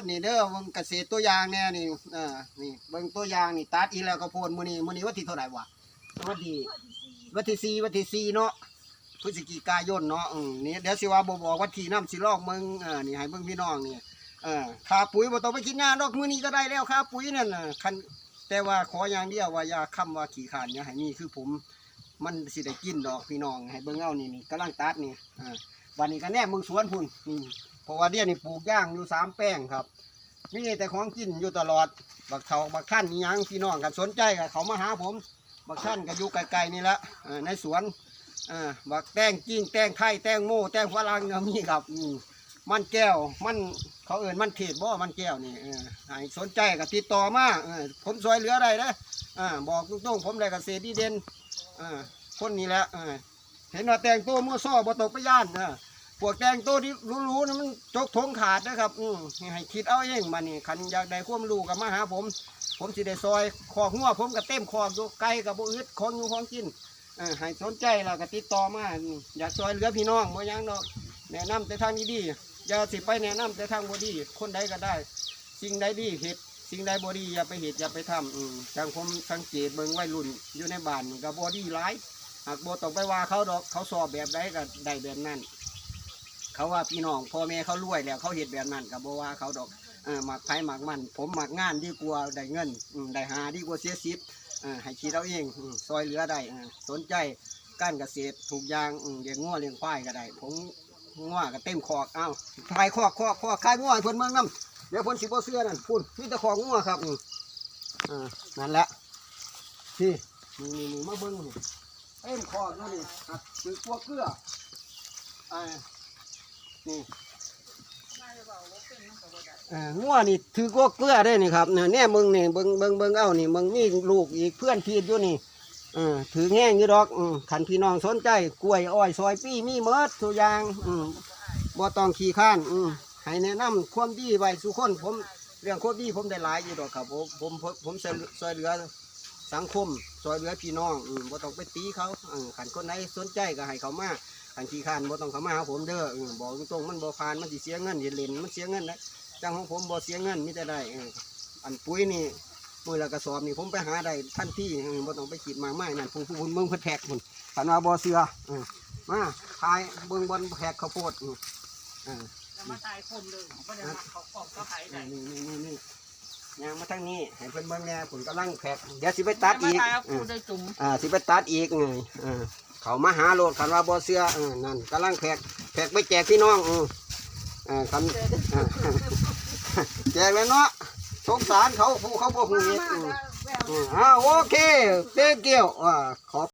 ดนี่เด้อเบิ่งเกษตรตัวอย่างแน่นี่เออนี่เบิ่งตัวอย่างนี่ตัดอีแล้วก็โพดมื้อนี้มื้อนี้วันที่เท่าไหร่วะวันที่วันที่สี่วันที่สี่เนาะพฤศจิกายนเนาะอืมนี่เดี๋ยวสิว่าบ่บอกวันที่น้ำสิลอกมึงเออนี่ให้เบิ่งพี่น้องนี่เออค่าปุ๋ยบ่ต้องไปคิดงานดอกมื้อนี้ก็ได้แล้วค่าปุ๋ยนั่นน่ะคันแต่ว่าขออย่างเดียวว่าอย่าค้ำว่าขี้ขานอย่าให้มีคือผมมันสิได้กินดอกพี่น้องให้เบิ่งเอานี่นี่กำลังตัดนี่อ่าวันนี้ก็แน่มึงสวนพุ่นนี่ ราะว่าเดี๋ยวนี้ปลูกย่างอยู่สามแป้งครับมีแต่ของกินอยู่ตลอด บักเถาบักขั้นนี่ยังพี่น้องกันสนใจกับเขามาหาผม บักขั้นก็อยู่ไกลๆนี่ละในสวนบักแตงกิ้งแตงไข่แตงโม่แตงฝรั่งมีครับมันแก้วมันเขาเอื่นมันเทศบ่มันแก้วนี่สนใจก็ติดต่อมาผมซอยเหลือได้นะบอกตรงๆผมได้เกษตรดีเด่นคนนี้แหละเห็นว่าแต่งตัวมั่วซ้อบ่ตกไปย่านอ พวกแต่งตัวที่รู้ๆนะมันจกทงขาดนะครับ อืมให้คิดเอาเองมานี่คันอยากได้ความรู้กับมาหาผม ผมสิได้ซอยคอหัวผมก็เต็มคอดูไกลกับบ่อึดของอยู่ของกินอ่าให้สนใจแล้วก็ติดต่อมาอืมอยากซอยเหลือพี่น้องบ่หยังดอกแนะนำแต่ทางดีๆอย่าสิไปแนะนำแต่ทางบ่ดีคนใดก็ได้ สิ่งใดดีเฮ็ดสิ่งใดบ่ดีอย่าไปเฮ็ดอย่าไปทำอืมจังผมสังเกตเบิ่งวัยรุ่นอยู่ในบ้านก็บ่ดีหลายหากบ่ต้องไปว่าเขาดอกเขาสอบแบบใดก็ได้แบบนั้น เขาว่าพี่น้องพ่อแม่เขารวยแล้วเขาเฮ็ดแบบนั้นก็บ่ว่าเขาดอกหมักไผหมักมัน ผมหมักงานดีกว่าได้เงินได้หาดีกว่าเสียสิทธิ์เออให้คิดเอาเองซอยเหลือได้สนใจการเกษตรถูกยางเลี้ยงงัวเลี้ยงควายก็ได้ ผมงัวก็เต็มคอกเอ้าขายคอกคอกคอกขายงัวให้เพิ่นเมืองนํเดี๋ยวเพิ่นสิบ่เชื่อนั่นพุ่นมีแต่ของงัวครับอ่านั่นแหละนี่นี่นี่นี่มาเบิ่งนี่เอ็มคอร์ดนั่นนี่ครับคือพวกเกลืออ่า นี่เอ่องัวนี่ถือพวกเกลือได้นี่ครับเนี่ยแน่มึงนี่เบิงเบิงเบิงเอานี่มึงมีลูกอีกเพื่อนพีดอยู่นี่เออถือแง่งอยู่ดอกอืมขันพี่น้องสนใจกล้วยอ้อยซอยปี้มีเมิดทุกอย่างอืมบ่ต้องขี้ข้านอืมให้แนะนำความดีไว้สุคนผมเรื่องความดีผมได้หลายอยู่ดอกครับผมผมผมผมช่วยเหลือ สังคมซอยเหลือพี่น้องอืมบ่ต้องไปตีเขาเออขันคนไหนสนใจก็ให้เขามาขันขี้ขานบ่ต้องเขามาหาผมเด้อเออบอกตรงๆมันบ่ผ่านมันสิเสียเงินเห็นเล่นมันเสียเงินนะจังของผมบ่เสียเงินมีแต่ได้เอออันปุ๋ยนี่มือละกระสอบนี่ผมไปหาได้ทันทีเออบ่ต้องไปขีดมากมายนั่นผู้ผู้เมืองเพิ่นแพกพุ่นขันว่าบ่เสือเออมาขายเบิ่งบนแพกข้าวโพดอืมเออจะมาตายคนเลยไม่ได้มาเขาของเขาไผ่ได้ นี่นี่นี่นี่ ยางมาทางนี้ให้เพิ่นเบิ่งแหน่ผลกำลังแพกเดี๋ยวสิไปตัดอีกมาตายเอาเอคูอได้จุ่มอ่าสิไปตัดอีกไงเออเขามาหาโลดคันว่าบ่เสื้อเออนั่นกำลังแพกแพกไปแจกพี่น้องเออเออคันเออแจกแล้วเนาะสงสารเขาผู้เขาบ่ฮู้เฮ็ดอืมอืมอ่าโอเคเตเกียวอ่าขอบ